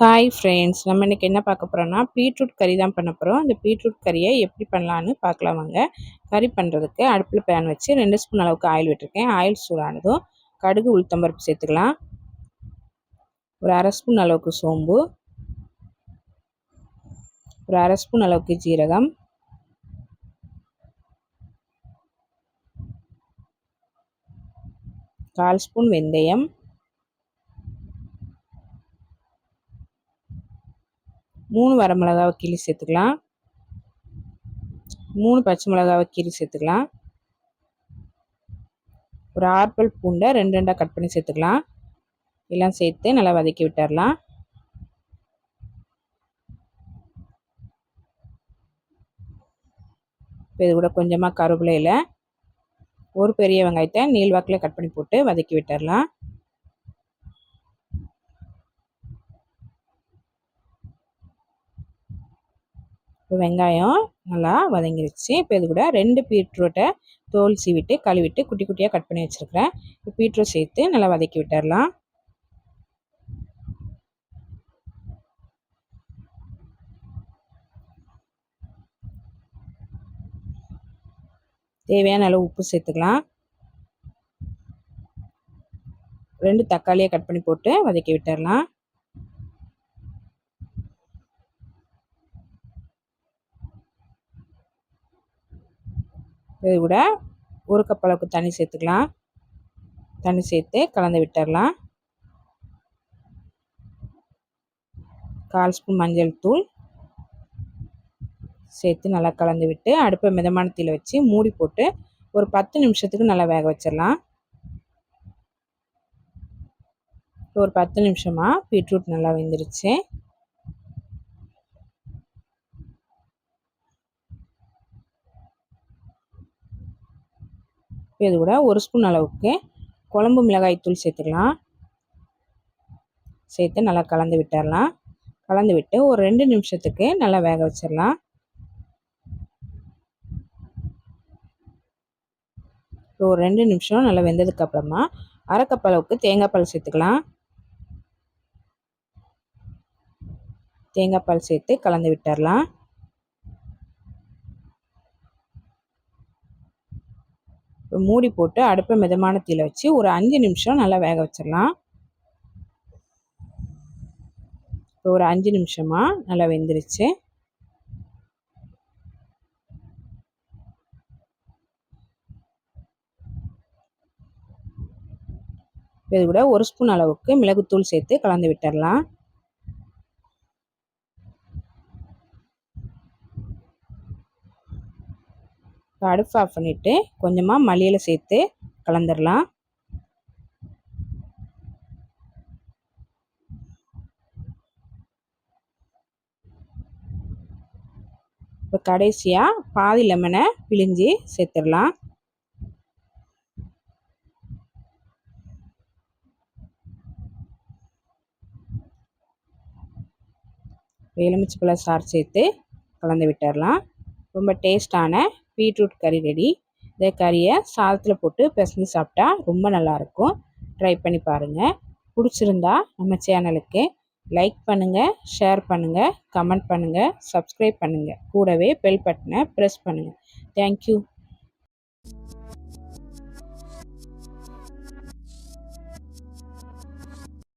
Hi friends நம்ம இன்றைக்கி என்ன பார்க்க போகிறோன்னா பீட்ரூட் கறி தான் பண்ண போகிறோம் அந்த பீட்ரூட் கறியை எப்படி பண்ணலான்னு பார்க்கலாம் வாங்க. கறி பண்ணுறதுக்கு அடுப்பில் பேன் வச்சு ரெண்டு ஸ்பூன் அளவுக்கு ஆயில் விட்டுருக்கேன். ஆயில் சூடானதும் கடுகு உளுத்தம்பருப்பு சேர்த்துக்கலாம். ஒரு அரை ஸ்பூன் அளவுக்கு சோம்பு. ஒரு அரை ஸ்பூன் அளவுக்கு ஜீரகம். கால் ஸ்பூன் வெந்தயம். மூணு வரமிளகாவை கீழி சேர்த்துக்கலாம். மூணு பச்சை மிளகாவை கீழி சேர்த்துக்கலாம். ஒரு ஆப்பிள் பூண்டை ரெண்டு ரெண்டாக கட் பண்ணி சேர்த்துக்கலாம். எல்லாம் சேர்த்து நல்லா வதக்கி விட்டுடலாம் இப்போ இது கூட கொஞ்சமாக கருவேப்பிலையில் ஒரு பெரிய வெங்காயத்தை நீள்வாக்கில் கட் பண்ணி போட்டு வதக்கி விட்டுடலாம் இப்போ வெங்காயம் நல்லா வதங்கிருச்சு. இப்போ இது கூட ரெண்டு பீட்ரூட்டை தோல் சீவிட்டு கழுவிட்டு குட்டி குட்டியாக கட் பண்ணி வச்சுருக்கிறேன். இப்போ பீட்ரூட் சேர்த்து நல்லா வதக்கி விட்டுடலாம் தேவையான அளவு உப்பு சேர்த்துக்கலாம். ரெண்டு தக்காளியை கட் பண்ணி போட்டு வதக்கி விட்டுடலாம் இதை விட ஒரு கப் அளவுக்கு தண்ணி சேர்த்துக்கலாம். தண்ணி சேர்த்து கலந்து விட்டுடலாம் கால் ஸ்பூன் மஞ்சள் தூள் சேர்த்து நல்லா கலந்து விட்டு அடுப்பை மிதமான தீயில் வச்சு மூடி போட்டு ஒரு பத்து நிமிஷத்துக்கு நல்லா வேக வச்சிடலாம். ஒரு பத்து நிமிஷமாக பீட்ரூட் நல்லா வெந்துருச்சு. இது கூட ஒரு ஸ்பூன் அளவுக்கு குழம்பு மிளகாய் தூள் சேர்த்துக்கலாம். சேர்த்து நல்லா கலந்து விட்டுடலாம் கலந்து விட்டு ஒரு ரெண்டு நிமிஷத்துக்கு நல்லா வேக வச்சிடலாம். ஒரு ரெண்டு நிமிஷம் நல்லா வெந்ததுக்கப்புறமா அரை கப் அளவுக்கு தேங்காய் பால் சேர்த்துக்கலாம். தேங்காய் பால் சேர்த்து கலந்து விட்டுடலாம் மூடி போட்டு அடுப்பை மிதமான தீயில் வச்சு ஒரு அஞ்சு நிமிஷம் நல்லா வேக வச்சிடலாம். இப்போ ஒரு அஞ்சு நிமிஷமாக நல்லா வெந்துருச்சு. இது கூட ஒரு ஸ்பூன் அளவுக்கு மிளகுத்தூள் சேர்த்து கலந்து விட்டுடலாம். அடுப்பு ஆஃப் பண்ணிவிட்டு கொஞ்சமாக மல்லியில் சேர்த்து கலந்துடலாம் இப்போ கடைசியாக பாதி லெமனை பிழிஞ்சி சேர்த்துடலாம் எலுமிச்சப்பழம் சார் சேர்த்து கலந்து விட்டுடலாம் ரொம்ப டேஸ்டான பீட்ரூட் கறி ரெடி இந்த கறியை சாதத்தில் போட்டு பிசைஞ்சு சாப்பிட்டா ரொம்ப நல்லாயிருக்கும். ட்ரை பண்ணி பாருங்கள் பிடிச்சிருந்தா நம்ம சேனலுக்கு லைக் பண்ணுங்கள் ஷேர் பண்ணுங்கள் கமெண்ட் பண்ணுங்கள் சப்ஸ்கிரைப் பண்ணுங்கள் கூடவே பெல் பட்டனை ப்ரெஸ் பண்ணுங்கள் தேங்க்யூ